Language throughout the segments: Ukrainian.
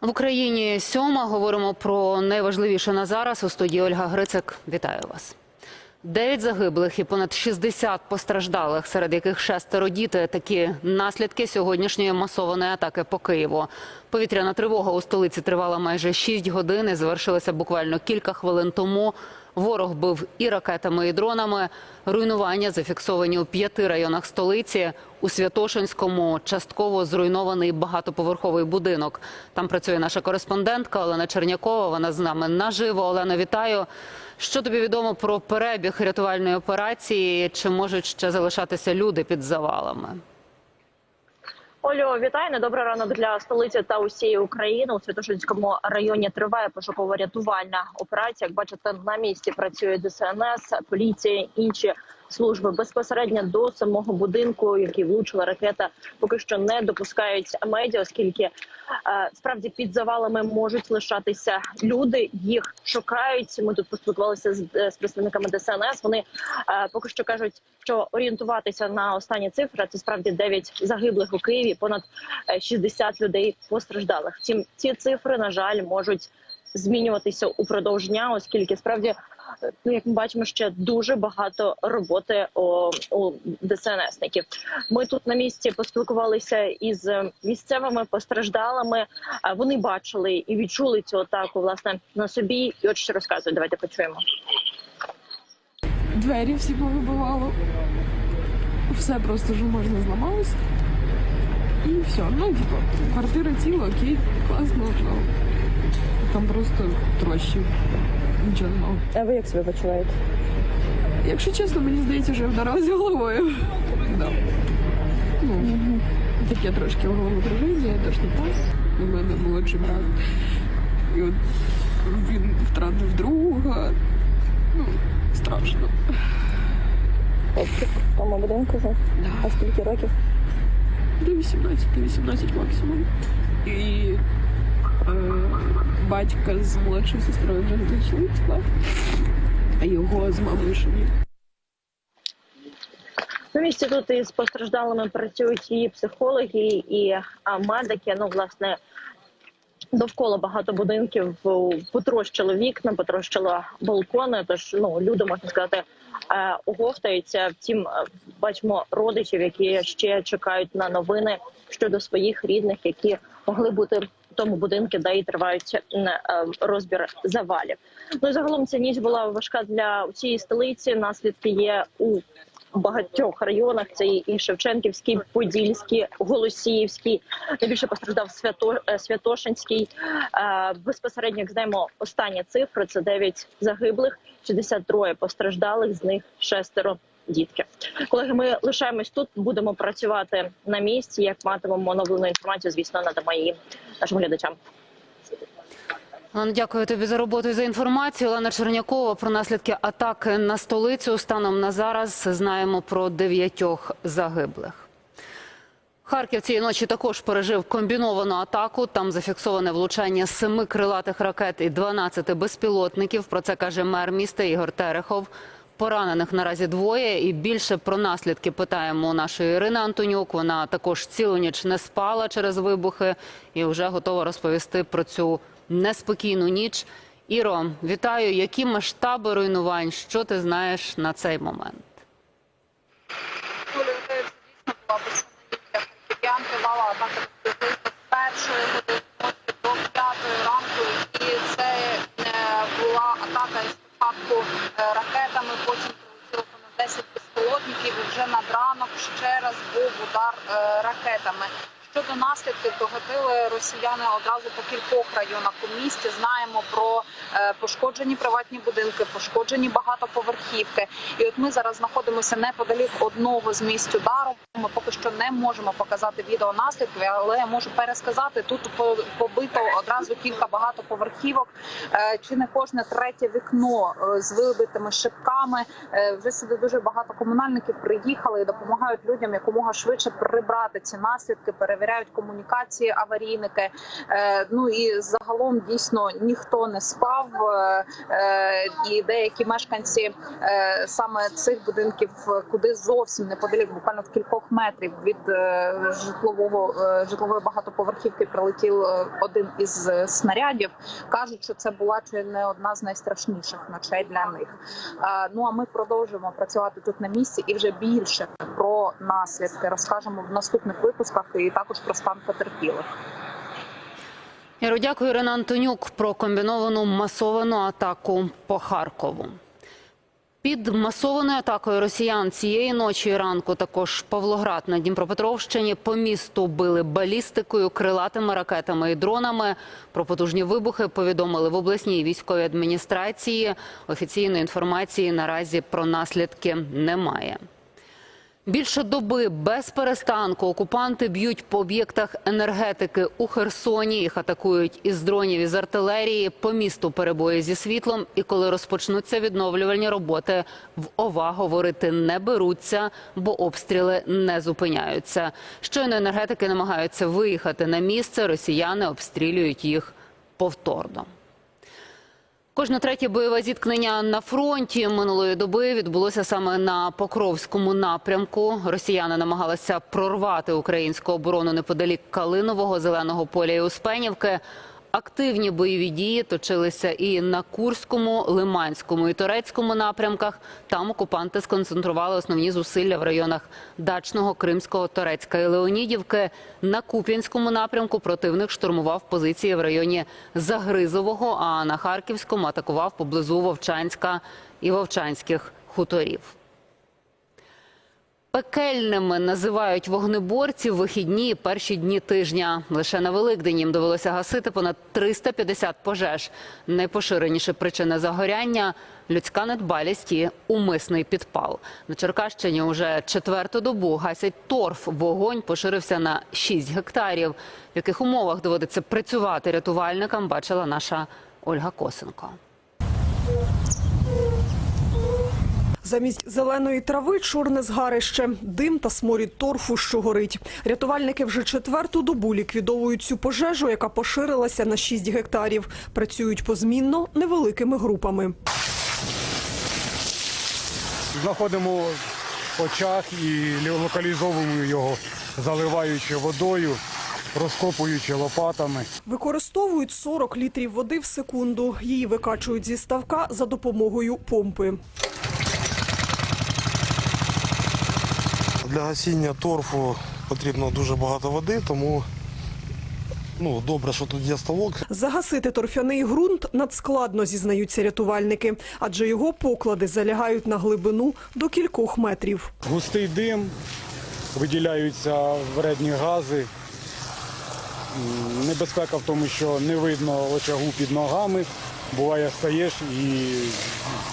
В Україні сьома говоримо про найважливіше на зараз. У студії Ольга Грицик. Вітаю вас. Дев'ять загиблих і понад 60 постраждалих, серед яких шестеро діти. Такі наслідки сьогоднішньої масованої атаки по Києву. Повітряна тривога у столиці тривала майже 6 годин і завершилася буквально кілька хвилин тому. Ворог бив і ракетами, і дронами. Руйнування зафіксовані у п'яти районах столиці. У Святошинському частково зруйнований багатоповерховий будинок. Там працює наша кореспондентка Олена Чернякова. Вона з нами наживо. Олено, вітаю. Що тобі відомо про перебіг рятувальної операції? Чи можуть ще залишатися люди під завалами? Олю, вітаю. Недобрий ранок для столиці та усієї України. У Святошинському районі триває пошуково-рятувальна операція. Як бачите, на місці працює ДСНС, поліція, інші служби безпосередньо до самого будинку, який влучила ракета, поки що не допускають медіа, оскільки е, справді під завалами можуть лишатися люди. Їх шукають. Ми тут поспілкувалися з, з представниками ДСНС. Вони е, поки що кажуть, що орієнтуватися на останні цифри це справді 9 загиблих у Києві, понад е, 60 людей постраждалих. Втім, ці цифри на жаль можуть змінюватися упродовж дня, оскільки справді. Ну, як ми бачимо, ще дуже багато роботи у, у ДСНСників. Ми тут на місці поспілкувалися із місцевими постраждалими. Вони бачили і відчули цю атаку власне на собі. І от що розказують. Давайте почуємо. Двері всі повибивало. Все просто ж зламалось. І все. Ну, типу, квартира ціла, окей, класно, ну, там просто трощі. Нічого не мало. А ви як себе почуваєте? Якщо чесно, мені здається, що я вдарилася головою. Да. Ну, таке трошки головокруження, теж не так. У мене молодший брат. І от він втратив друга. Ну, страшно. В тому будинку жив? Да. А скільки років? До 18, до 18 максимум. І батька з молодшою сестрою вже знайшли а його з мамою ще ні. На місці тут із постраждалими працюють і психологи, і медики. Ну, власне, довкола багато будинків потрощило вікна, потрощило балкони. Тож ну люди можна сказати е, оговтаються. Втім, е, бачимо родичів, які ще чекають на новини щодо своїх рідних, які могли бути. Тому будинку, де і тривають е, розбір завалів. Ну загалом ця ніч була важка для всієї столиці. Наслідки є у багатьох районах. Це і Шевченківський, Подільський, Голосіївський. Найбільше постраждав Свято е, Святошинський. Е, Безпосередньо як знаємо, останні цифри це 9 загиблих, 63 постраждалих, з них шестеро. Дітки, колеги, ми лишаємось тут. Будемо працювати на місці. Як матимемо оновлену інформацію, звісно, надамо її нашим глядачам. Дякую тобі за роботу і за інформацію. Олена Чернякова про наслідки атаки на столицю. Станом на зараз знаємо про дев'ятьох загиблих. Харків цієї ночі також пережив комбіновану атаку. Там зафіксоване влучання семи крилатих ракет і 12 безпілотників. Про це каже мер міста Ігор Терехов. Поранених наразі двоє, і більше про наслідки питаємо нашої Ірини Антонюк. Вона також цілу ніч не спала через вибухи і вже готова розповісти про цю неспокійну ніч. Іро, вітаю. Які масштаби руйнувань? Що ти знаєш на цей момент? Дійсно була безсумнівна харків'ян. Тривала атака приблизно з першої години ночі до п'ятої ранку. І це е, була атака із спочатку е, ракетами, потім прилетіло понад 10 безпілотників. І вже над ранок ще раз був удар е, ракетами. Щодо наслідків, догатили росіяни одразу по кількох районах у місті. Знаємо про е, пошкоджені приватні будинки, пошкоджені багатоповерхівки. І от ми зараз знаходимося неподалік одного з місць удару. Ми поки що не можемо показати відео наслідків, але я можу пересказати тут по- побито одразу кілька багатоповерхівок. Е, Чи не кожне третє вікно е, з вибитими шибками. Е, Вже сюди дуже багато комунальників приїхали і допомагають людям якомога швидше прибрати ці наслідки, перевіряти перевіряють комунікації аварійники. Е, Ну і загалом дійсно ніхто не спав, е, е, і деякі мешканці саме цих будинків, куди зовсім неподалік, буквально в кількох метрів від житлового житлової багатоповерхівки прилетів один із снарядів. кажуть, що це була чи не одна з найстрашніших ночей для них. Ну а ми продовжуємо працювати тут на місці і вже більше про наслідки розкажемо в наступних випусках і також про стан потерпілих. Іро, дякую, Ірина Антонюк, про комбіновану масовану атаку по Харкову. Під масованою атакою росіян цієї ночі і ранку також Павлоград на Дніпропетровщині по місту били балістикою, крилатими ракетами і дронами. Про потужні вибухи повідомили в обласній військовій адміністрації. Офіційної інформації наразі про наслідки немає. Більше доби без перестанку окупанти б'ють по об'єктах енергетики у Херсоні. Їх атакують із дронів із артилерії. По місту перебої зі світлом. І коли розпочнуться відновлювальні роботи, в ОВА говорити не беруться, бо обстріли не зупиняються. Щойно енергетики намагаються виїхати на місце. Росіяни обстрілюють їх повторно. Кожне третє бойове зіткнення на фронті минулої доби відбулося саме на Покровському напрямку. Росіяни намагалися прорвати українську оборону неподалік Калинового, Зеленого поля і Успенівки. Активні бойові дії точилися і на Курському, Лиманському і Торецькому напрямках. Там окупанти сконцентрували основні зусилля в районах Дачного, Кримського, Торецька і Леонідівки. На Куп'янському напрямку противник штурмував позиції в районі Загризового, а на Харківському атакував поблизу Вовчанська і Вовчанських хуторів. Пекельними називають вогнеборців вихідні перші дні тижня. Лише на Великдень їм довелося гасити понад 350 пожеж. Найпоширеніше причина загоряння – людська недбалість і умисний підпал. На Черкащині уже четверту добу гасять торф. Вогонь поширився на 6 гектарів. В яких умовах доводиться працювати рятувальникам, бачила наша Ольга Косенко. Замість зеленої трави чорне згарище, дим та сморід торфу, що горить. Рятувальники вже четверту добу ліквідовують цю пожежу, яка поширилася на 6 гектарів. Працюють позмінно невеликими групами. знаходимо очаг і локалізовуємо його, заливаючи водою, розкопуючи лопатами. Використовують 40 літрів води в секунду. Її викачують зі ставка за допомогою помпи. Для гасіння торфу потрібно дуже багато води, тому ну, добре, що тут є ставок. Загасити торфяний ґрунт надскладно, зізнаються рятувальники, адже його поклади залягають на глибину до кількох метрів. Густий дим, виділяються вредні гази. Небезпека в тому, що не видно очагу під ногами. Буває, стаєш і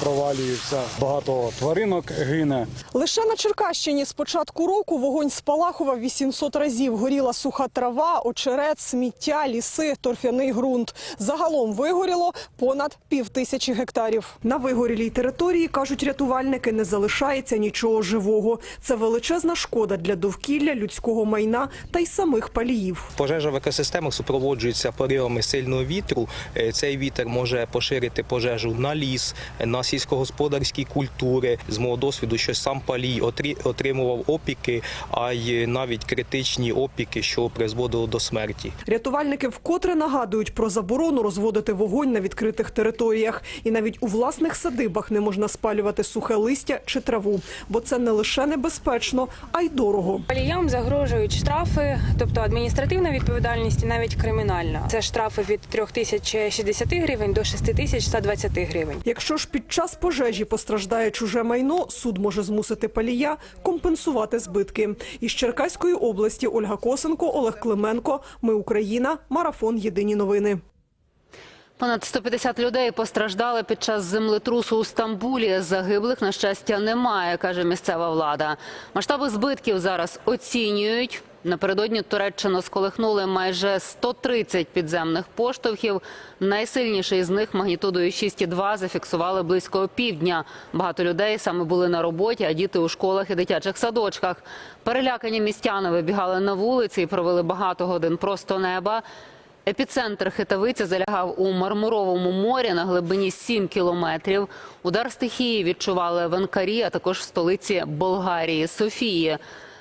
провалюєшся. Багато тваринок гине. Лише на Черкащині з початку року вогонь спалахував 800 разів. Горіла суха трава, очерет, сміття, ліси, торфяний ґрунт. Загалом вигоріло понад півтисячі гектарів. На вигорілій території, кажуть рятувальники, не залишається нічого живого. Це величезна шкода для довкілля, людського майна та й самих паліїв. Пожежа в екосистемах супроводжується поривами сильного вітру. Е, Цей вітер може поширити пожежу на ліс, на сільськогосподарські культури. З мого досвіду, що сам палій отримував опіки, а й навіть критичні опіки, що призводило до смерті. Рятувальники вкотре нагадують про заборону розводити вогонь на відкритих територіях. І навіть у власних садибах не можна спалювати сухе листя чи траву, бо це не лише небезпечно, а й дорого. Паліям загрожують штрафи, тобто адміністративна відповідальність і навіть кримінальна. Це штрафи від 3060 гривень до 6120 гривень. Якщо ж під час пожежі постраждає чуже майно, суд може змусити палія компенсувати збитки. Із Черкаської області Ольга Косенко, Олег Клименко. Ми Україна. Марафон. Єдині новини. Понад 150 людей постраждали під час землетрусу у Стамбулі. Загиблих, на щастя, немає, каже місцева влада. Масштаби збитків зараз оцінюють. Напередодні Туреччину сколихнули майже 130 підземних поштовхів. Найсильніший з них магнітудою 6,2 зафіксували близько півдня. Багато людей саме були на роботі, а діти у школах і дитячих садочках. Перелякані містяни вибігали на вулиці і провели багато годин просто неба. Епіцентр хитавиці залягав у Мармуровому морі на глибині 7 кілометрів. Удар стихії відчували в Анкарі, а також в столиці Болгарії Софії.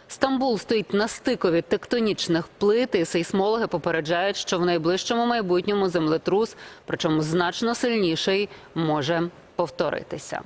Стамбул стоїть на стикові тектонічних плит, і сейсмологи попереджають, що в найближчому майбутньому землетрус, причому значно сильніший, може повторитися.